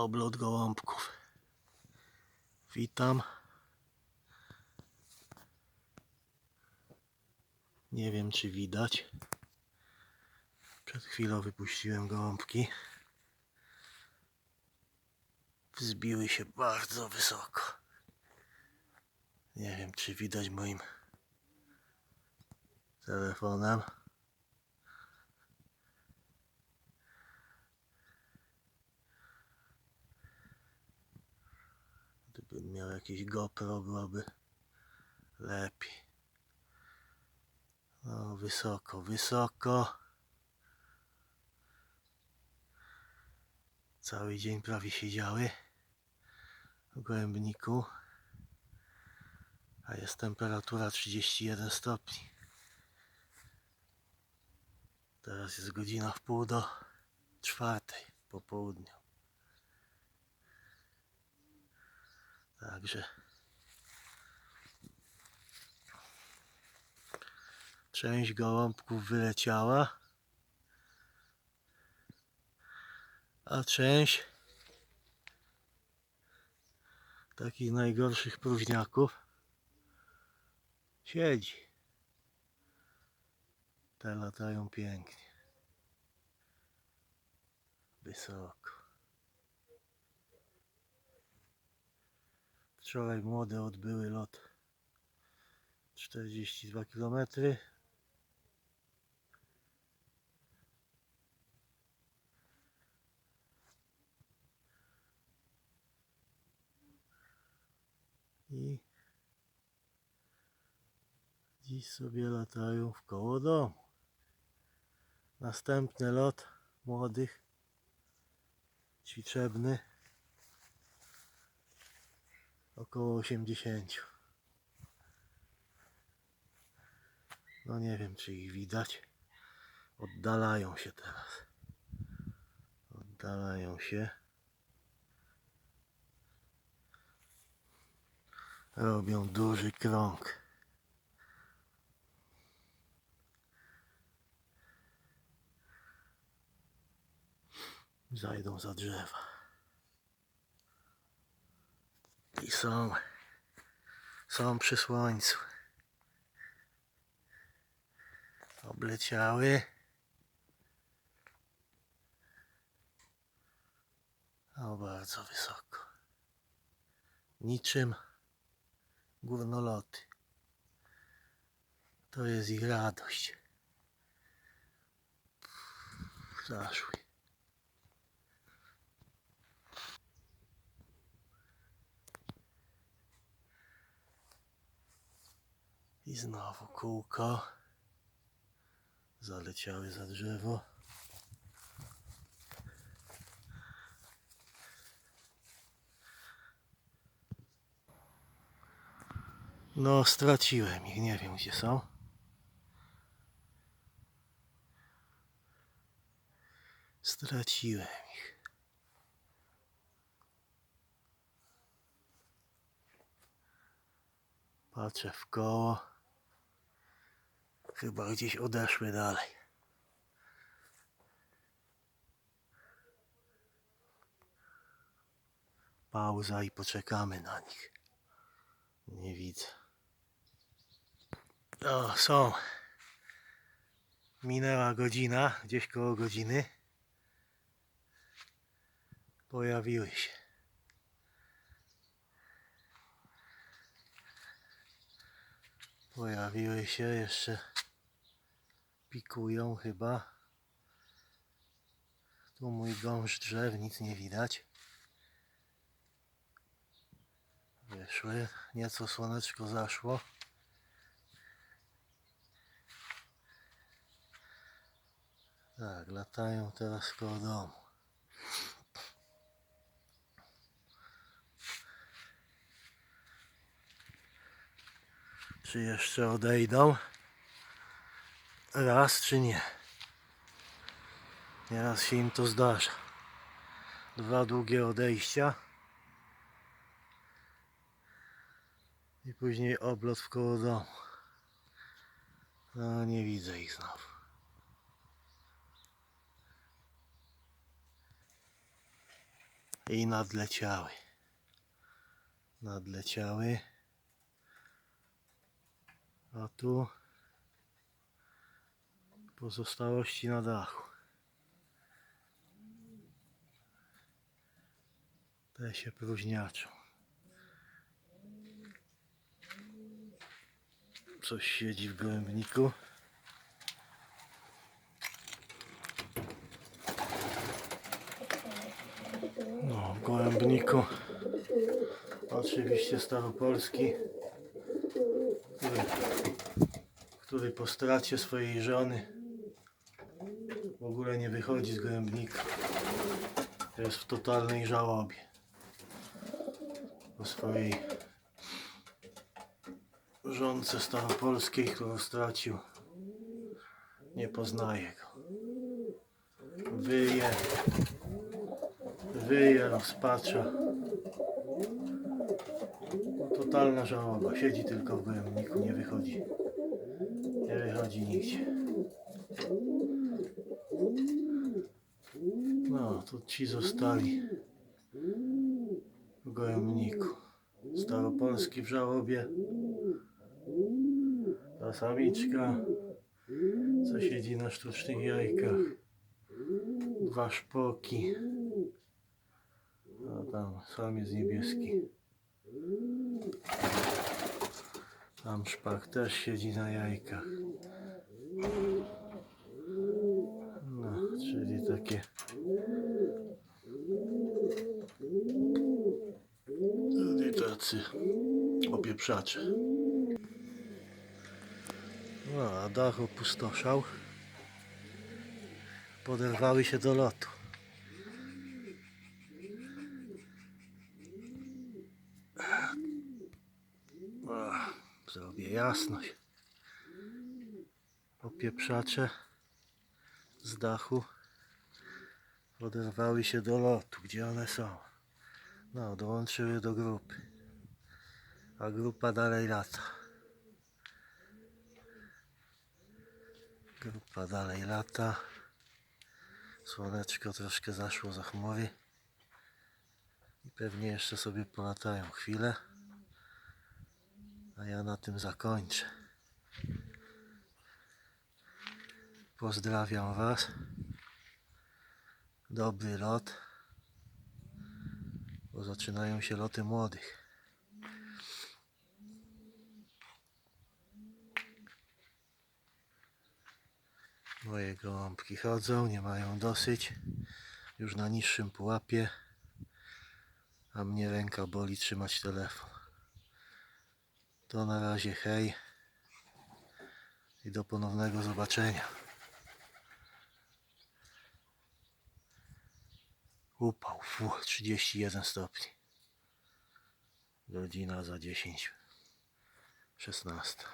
oblot gołąbków. Witam. Nie wiem czy widać. Przed chwilą wypuściłem gołąbki. Wzbiły się bardzo wysoko. Nie wiem czy widać moim telefonem. Gdybym miał jakieś GoPro, byłoby lepiej. No, wysoko, wysoko. Cały dzień prawie siedziały w gołębniku, a jest temperatura 31 stopni. Teraz jest godzina w pół do czwartej po południu. Także część gołąbków wyleciała, a część takich najgorszych próżniaków siedzi. Te latają pięknie. Wysoko. Wczoraj młode odbyły lot 42 km. I dziś sobie latają w koło domu. Następny lot młodych ćwiczebny około 80. No nie wiem czy ich widać. Oddalają się teraz. Oddalają się. Robią duży krąg. Zajdą za drzewa. I są, są przy słońcu. Obleciały. O, bardzo wysoko. Niczym górnoloty. To jest ich radość. Zaszły. I znowu kółko. Zaleciały za drzewo. No, straciłem ich, nie wiem gdzie są. Straciłem ich. Patrzę w koło. Chyba gdzieś odeszły dalej. Pauza i poczekamy na nich. Nie widzę. O, są. Minęła godzina, gdzieś koło godziny. Pojawiły się. Pojawiły się jeszcze. Pikują chyba. Tu mój gąszcz drzew, nic nie widać. Wyszły, nieco słoneczko zaszło. Tak, latają teraz koło domu. Czy jeszcze odejdą? Raz czy nie? Nieraz się im to zdarza. Dwa długie odejścia. I później oblot w koło domu. No nie widzę ich znowu. I nadleciały. Nadleciały. A tu pozostałości na dachu. Te się próżniaczą. Coś siedzi w gołębniku. No, w gołębniku. Oczywiście staropolski, który, który po stracie swojej żony ogóle nie wychodzi z gołębnika. Jest w totalnej żałobie po swojej żonce staropolskiej, którą stracił. Nie poznaje go. Wyje, wyje, rozpacza. Totalna żałoba. Siedzi tylko w gołębniku, nie wychodzi. Nie wychodzi nigdzie. No, to ci zostali w gołębniku. Staropolski w żałobie. Ta samiczka, co siedzi na sztucznych jajkach. Dwa szpoki. A tam samiec niebieski. Tam szpak też siedzi na jajkach. No, czyli takie Czyli tacy opieprzacze. No, a dach opustoszał. Poderwały się do lotu. Zrobię jasność. Opieprzacze z dachu oderwały się do lotu. Gdzie one są? No, dołączyły do grupy. A grupa dalej lata. Grupa dalej lata. Słoneczko troszkę zaszło za chmury. I pewnie jeszcze sobie polatają chwilę. A ja na tym zakończę. Pozdrawiam Was. Dobry lot. Bo zaczynają się loty młodych. Moje gołąbki chodzą, nie mają dosyć. Już na niższym pułapie. A mnie ręka boli trzymać telefon. To na razie hej. I do ponownego zobaczenia. Upał, fu, 31 stopni. Godzina za 10. 16.